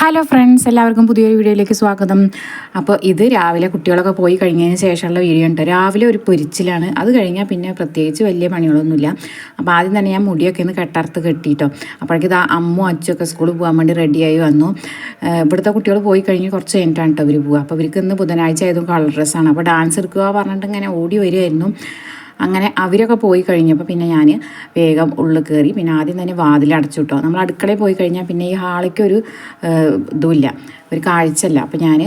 Hello friends എല്ലാവർക്കും പുതിയൊരു വീഡിയോയിലേക്ക് സ്വാഗതം. അപ്പോൾ ഇത് രാവിലെ കുട്ടികളൊക്കെ പോയി കഴിഞ്ഞതിന് ശേഷമുള്ള വീഡിയോ ഉണ്ട്. രാവിലെ ഒരു പൊരിച്ചിലാണ്. അത് കഴിഞ്ഞാൽ പിന്നെ പ്രത്യേകിച്ച് വലിയ പണികളൊന്നുമില്ല. അപ്പോൾ ആദ്യം തന്നെ ഞാൻ മുടിയൊക്കെ ഒന്ന് കെട്ടർത്ത് കെട്ടിയിട്ടോ. അപ്പോഴേക്കും ഇതാ അമ്മ അച്ഛയൊക്കെ സ്കൂളിൽ പോകാൻ വേണ്ടി റെഡിയായി വന്നു. ഇവിടുത്തെ കുട്ടികൾ പോയി കഴിഞ്ഞ് കുറച്ച് കഴിഞ്ഞിട്ടാണ് കേട്ടോ അവർ പോകുക അപ്പോൾ ഇവർക്ക് ഇന്ന് ബുധനാഴ്ച ആയതും കളർ ഡ്രസ്സാണ് അപ്പോൾ ഡാൻസ് എടുക്കുക പറഞ്ഞിട്ട് ഇങ്ങനെ ഓടി വരുമായിരുന്നു അങ്ങനെ അവരൊക്കെ പോയി കഴിഞ്ഞപ്പോൾ പിന്നെ ഞാൻ വേഗം ഉള്ളിൽ കയറി പിന്നെ ആദ്യം തന്നെ വാതിൽ അടച്ചു കിട്ടോ നമ്മൾ അടുക്കളയിൽ പോയി കഴിഞ്ഞാൽ പിന്നെ ഈ ഹാളിക്കൊരു ഇതുമില്ല. ഒരു കാഴ്ചയല്ല. അപ്പോൾ ഞാൻ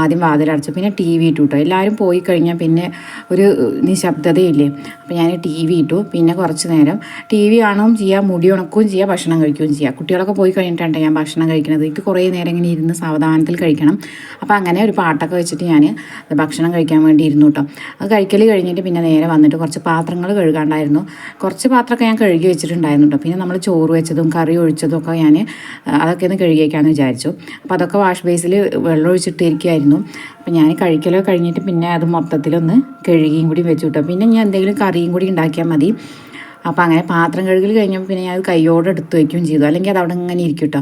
ആദ്യം വാതിൽ അടച്ചു. പിന്നെ ടി വി ഇട്ടു കേട്ടോ എല്ലാവരും പോയി കഴിഞ്ഞാൽ പിന്നെ ഒരു നിശബ്ദതയില്ലേ? അപ്പോൾ ഞാൻ ടി വി ഇട്ടു. പിന്നെ കുറച്ച് നേരം ടി വി കാണുകയും ചെയ്യുക മുടി ഉണക്കുകയും ചെയ്യുക ഭക്ഷണം കഴിക്കുകയും ചെയ്യുക കുട്ടികളൊക്കെ പോയി കഴിഞ്ഞിട്ടാണ് ഞാൻ ഭക്ഷണം കഴിക്കുന്നത്. എനിക്ക് കുറേ നേരം ഇങ്ങനെ ഇരുന്ന് സാവധാനത്തിൽ കഴിക്കണം. അപ്പോൾ അങ്ങനെ ഒരു പാട്ടൊക്കെ വെച്ചിട്ട് ഞാൻ ഭക്ഷണം കഴിക്കാൻ വേണ്ടി ഇരുന്നു കേട്ടോ അത് കഴിക്കൽ കഴിഞ്ഞിട്ട് പിന്നെ നേരെ വന്നിട്ട് കുറച്ച് പാത്രങ്ങൾ കഴുകാണ്ടായിരുന്നു. കുറച്ച് പാത്രമൊക്കെ ഞാൻ കഴുകി വെച്ചിട്ടുണ്ടായിരുന്നു കേട്ടോ പിന്നെ നമ്മൾ ചോറ് വെച്ചതും കറി ഒഴിച്ചതും ഒക്കെ ഞാൻ അതൊക്കെ ഒന്ന് കഴുകി വയ്ക്കാമെന്ന് വിചാരിച്ചു. അപ്പോൾ അതൊക്കെ വാഷ് വാഷ് ബേസിൽ വെള്ളം ഒഴിച്ചിട്ടിരിക്കുമായിരുന്നു അപ്പോൾ ഞാൻ കഴിക്കലോ കഴിഞ്ഞിട്ട് പിന്നെ അത് മൊത്തത്തിലൊന്ന് കഴുകിയും കൂടി വെച്ചു കിട്ടും പിന്നെ ഞാൻ എന്തെങ്കിലും കറിയും കൂടി ഉണ്ടാക്കിയാൽ മതി. അപ്പോൾ അങ്ങനെ പാത്രം കഴുകൽ കഴിഞ്ഞപ്പോൾ പിന്നെ ഞാൻ അത് കൈയോടെ എടുത്ത് വയ്ക്കുകയും ചെയ്തു. അല്ലെങ്കിൽ അത് അവിടെ ഇങ്ങനെ ഇരിക്കും കേട്ടോ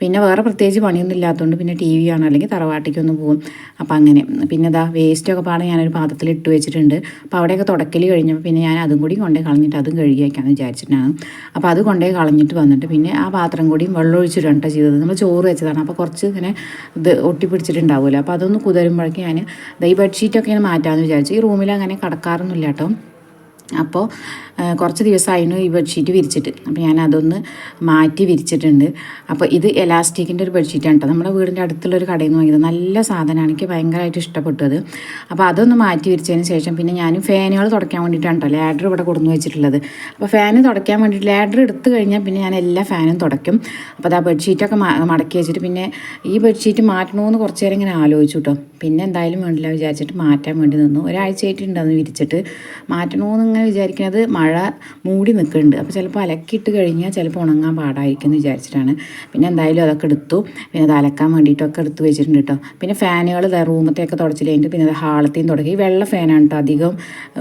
പിന്നെ വേറെ പ്രത്യേകിച്ച് പണിയൊന്നും ഇല്ലാത്തതുകൊണ്ട് പിന്നെ ടി വി ആണ് അല്ലെങ്കിൽ തറവാട്ടിക്കൊന്ന് പോകും. അപ്പോൾ അങ്ങനെ. പിന്നെ ഇതാ വേസ്റ്റൊക്കെ പാടെ ഞാനൊരു പാത്രത്തിൽ ഇട്ട് വെച്ചിട്ടുണ്ട്. അപ്പോൾ അവിടെയൊക്കെ തുടക്കൽ കഴിഞ്ഞപ്പോൾ പിന്നെ ഞാൻ അതും കൂടി കൊണ്ടേ കളഞ്ഞിട്ട് അതും കഴുകി വയ്ക്കാമെന്ന് വിചാരിച്ചിട്ടാണ്. അപ്പോൾ അത് കൊണ്ടേ കളഞ്ഞിട്ട് വന്നിട്ട് പിന്നെ ആ പാത്രം കൂടിയും വെള്ളം ഒഴിച്ചിട്ടുണ്ട് ചെയ്തത്. നമ്മൾ ചോറ് വെച്ചതാണ്. അപ്പോൾ കുറച്ച് ഇങ്ങനെ ഇത് ഒട്ടിപ്പിടിച്ചിട്ടുണ്ടാവുമല്ലോ അപ്പോൾ അതൊന്ന് കുതരുമ്പോഴേക്കും ഞാൻ ഈ ബെഡ്ഷീറ്റൊക്കെ ഞാൻ മാറ്റാമെന്ന് വിചാരിച്ചു. ഈ റൂമിൽ അങ്ങനെ കിടക്കാറൊന്നുമില്ല കേട്ടോ അപ്പോൾ കുറച്ച് ദിവസമായിരുന്നു ഈ ബെഡ്ഷീറ്റ് വിരിച്ചിട്ട്. അപ്പോൾ ഞാൻ അതൊന്ന് മാറ്റി വിരിച്ചിട്ടുണ്ട്. അപ്പോൾ ഇത് എലാസ്റ്റിക്കിന്റെ ഒരു ബെഡ്ഷീറ്റാണ് കേട്ടോ. നമ്മുടെ വീടിന്റെ അടുത്തുള്ളൊരു കടയിൽ നിന്ന് വാങ്ങിയത്. നല്ല സാധനമാണ്. എനിക്ക് ഭയങ്കരമായിട്ട് ഇഷ്ടപ്പെട്ടത് അപ്പോൾ അതൊന്ന് മാറ്റി വിരിച്ചതിന് ശേഷം പിന്നെ ഞാനും ഫാനുകൾ തുടയ്ക്കാൻ വേണ്ടിയിട്ടാണ് കേട്ടോ ലാഡർ ഇവിടെ കൊടുന്നു വെച്ചിട്ടുള്ളത്. അപ്പോൾ ഫാന് തുടയ്ക്കാൻ വേണ്ടിയിട്ട് ലാഡർ എടുത്തു കഴിഞ്ഞാൽ പിന്നെ ഞാൻ എല്ലാ ഫാനും തുടയ്ക്കും. അപ്പോൾ അത് ആ ബെഡ്ഷീറ്റൊക്കെ മടക്കി വെച്ചിട്ട് പിന്നെ ഈ ബെഡ്ഷീറ്റ് മാറ്റണമെന്ന് കുറച്ച് നേരം ഇങ്ങനെ ആലോചിച്ചു കേട്ടോ. പിന്നെ എന്തായാലും വേണ്ടില്ല വിചാരിച്ചിട്ട് മാറ്റാൻ വേണ്ടി നിന്നു. ഒരാഴ്ച ആയിട്ടുണ്ടെന്ന് വിരിച്ചിട്ട്. മാറ്റണമെന്ന് ഇങ്ങനെ വിചാരിക്കുന്നത് മഴ മൂടി നിൽക്കുന്നുണ്ട് അപ്പോൾ ചിലപ്പോൾ അലക്കിയിട്ട് കഴിഞ്ഞാൽ ചിലപ്പോൾ ഉണങ്ങാൻ പാടായിരിക്കും എന്ന് വിചാരിച്ചിട്ടാണ്. പിന്നെ എന്തായാലും അതൊക്കെ എടുത്തു. പിന്നെ അത് അലക്കാൻ വേണ്ടിയിട്ടൊക്കെ എടുത്ത് വെച്ചിട്ടുണ്ട് കേട്ടോ പിന്നെ ഫാനുകൾ റൂമത്തെയൊക്കെ തുടച്ചിൽ കഴിഞ്ഞിട്ട് പിന്നെ അത് ഹാളത്തെയും തുടങ്ങി. വെള്ള ഫാനാണ് കേട്ടോ അധികം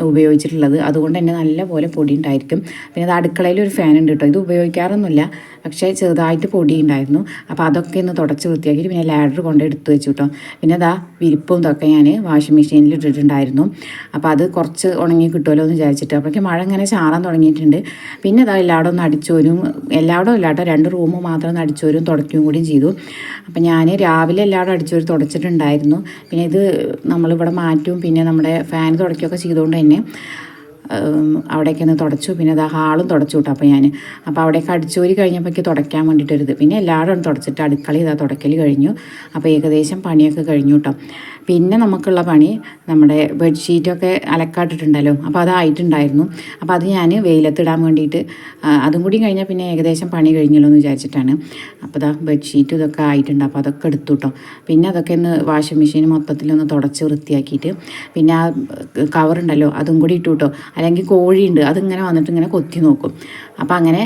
ഉപയോഗിച്ചിട്ടുള്ളത്. അതുകൊണ്ട് തന്നെ നല്ല പോലെ പൊടി ഉണ്ടായിരിക്കും. പിന്നെ അത് അടുക്കളയിൽ ഒരു ഫാൻ ഉണ്ട് കേട്ടോ ഇത് ഉപയോഗിക്കാറൊന്നുമില്ല. പക്ഷേ ചെറുതായിട്ട് പൊടി ഉണ്ടായിരുന്നു. അപ്പോൾ അതൊക്കെ ഒന്ന് തുടച്ച് വൃത്തിയാക്കിയിട്ട് പിന്നെ ലാഡർ കൊണ്ട് എടുത്ത് വെച്ചു കേട്ടോ പിന്നെ അതാ വിരിപ്പും ഇതൊക്കെ ഞാൻ വാഷിംഗ് മെഷീനിൽ ഇട്ടിട്ടുണ്ടായിരുന്നു. അപ്പോൾ അത് കുറച്ച് ഉണങ്ങി കിട്ടുമല്ലോ എന്ന് വിചാരിച്ചിട്ട് അപ്പോഴേക്കും മഴ ഇങ്ങനെ ചാറാൻ തുടങ്ങിയിട്ടുണ്ട്. പിന്നെ അതാ എല്ലാവിടെ ഒന്ന് അടിച്ചോരും. എല്ലാവിടെ ഇല്ലാട്ടോ രണ്ട് റൂം മാത്രം ഒന്ന് അടിച്ചോരും തുടയ്ക്കുകയും കൂടിയും ചെയ്തു. അപ്പം ഞാൻ രാവിലെ എല്ലാവിടെ അടിച്ചോര് തുടച്ചിട്ടുണ്ടായിരുന്നു. പിന്നെ ഇത് നമ്മളിവിടെ മാറ്റും പിന്നെ നമ്മുടെ ഫാൻ തുടയ്ക്കുകയൊക്കെ ചെയ്തുകൊണ്ട് തന്നെ. അവിടേക്ക് ഒന്ന് തുടച്ചു. പിന്നെ അത് ഹാളും തുടച്ചു വിട്ടു അപ്പോൾ ഞാൻ. അപ്പോൾ അവിടേക്ക് അടിച്ചോരി കഴിഞ്ഞപ്പോഴേക്ക് തുടയ്ക്കാൻ വേണ്ടിയിട്ടൊരിത്. പിന്നെ എല്ലാവരും തുടച്ചിട്ട് അടുക്കള ഇതാ തുടക്കൽ കഴിഞ്ഞു. അപ്പോൾ ഏകദേശം പണിയൊക്കെ കഴിഞ്ഞു കേട്ടോ. പിന്നെ നമുക്കുള്ള പണി നമ്മുടെ ബെഡ്ഷീറ്റൊക്കെ അലക്കാട്ടിട്ടുണ്ടല്ലോ. അപ്പോൾ അതായിട്ടുണ്ടായിരുന്നു അപ്പോൾ അത് ഞാൻ വെയിലത്തിടാൻ വേണ്ടിയിട്ട് അതും കൂടി കഴിഞ്ഞാൽ പിന്നെ ഏകദേശം പണി കഴിഞ്ഞല്ലോ എന്ന് വിചാരിച്ചിട്ടാണ്. അപ്പോൾ ഇതാ ബെഡ്ഷീറ്റ് ഇതൊക്കെ ആയിട്ടുണ്ട്. അപ്പോൾ അതൊക്കെ എടുത്തു കേട്ടോ. പിന്നെ അതൊക്കെ ഒന്ന് വാഷിംഗ് മെഷീൻ മൊത്തത്തിലൊന്ന് തുടച്ച് വൃത്തിയാക്കിയിട്ട് പിന്നെ ആ കവറുണ്ടല്ലോ അതും കൂടി ഇട്ടു കേട്ടോ. അല്ലെങ്കിൽ കോഴിയുണ്ട് അതിങ്ങനെ വന്നിട്ട് ഇങ്ങനെ കൊത്തി നോക്കും. അപ്പം അങ്ങനെ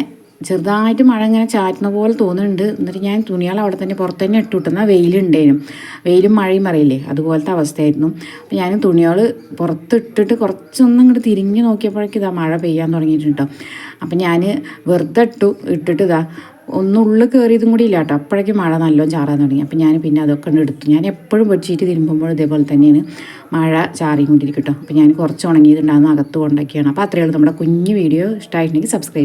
ചെറുതായിട്ട് മഴ ഇങ്ങനെ ചാറ്റുന്ന പോലെ തോന്നുന്നുണ്ട്. എന്നിട്ട് ഞാൻ തുണികൾ അവിടെ തന്നെ പുറത്ത് തന്നെ ഇട്ട് കിട്ടുന്ന വെയിലുണ്ടേനും വെയിലും മഴയും അറിയില്ലേ? അതുപോലത്തെ അവസ്ഥയായിരുന്നു. അപ്പോൾ ഞാൻ തുണികൾ പുറത്തിട്ടിട്ട് കുറച്ചൊന്നും ഇങ്ങോട്ട് തിരിഞ്ഞ് നോക്കിയപ്പോഴേക്കും ഇതാ മഴ പെയ്യാൻ തുടങ്ങിയിട്ടുണ്ട് അപ്പം ഞാൻ വെറുതെ ഇട്ടു ഇട്ടിട്ട് ഇതാ ഒന്നുള്ളിൽ കയറിയതും കൂടി ഇല്ല കേട്ടോ. അപ്പോഴേക്കും മഴ നല്ലോണം ചാറാൻ തുടങ്ങി. അപ്പം ഞാൻ പിന്നെ അതൊക്കെ എടുത്തു. ഞാൻ എപ്പോഴും ബെഡ്ഷീറ്റ് തിരുമ്പുമ്പോൾ ഇതേപോലെ തന്നെയാണ് മഴ ചാറിയും കൊണ്ടിരിക്കും കേട്ടോ. അപ്പം ഞാൻ കുറച്ച് ഉണങ്ങിയതുണ്ടാകുന്ന അകത്ത് കൊണ്ടൊക്കെയാണ്. അപ്പോൾ അത്രയേ ഉള്ളൂ. നമ്മുടെ കുഞ്ഞു വീഡിയോ ഇഷ്ടമായിട്ടുണ്ടെങ്കിൽ സബ്സ്ക്രൈബ്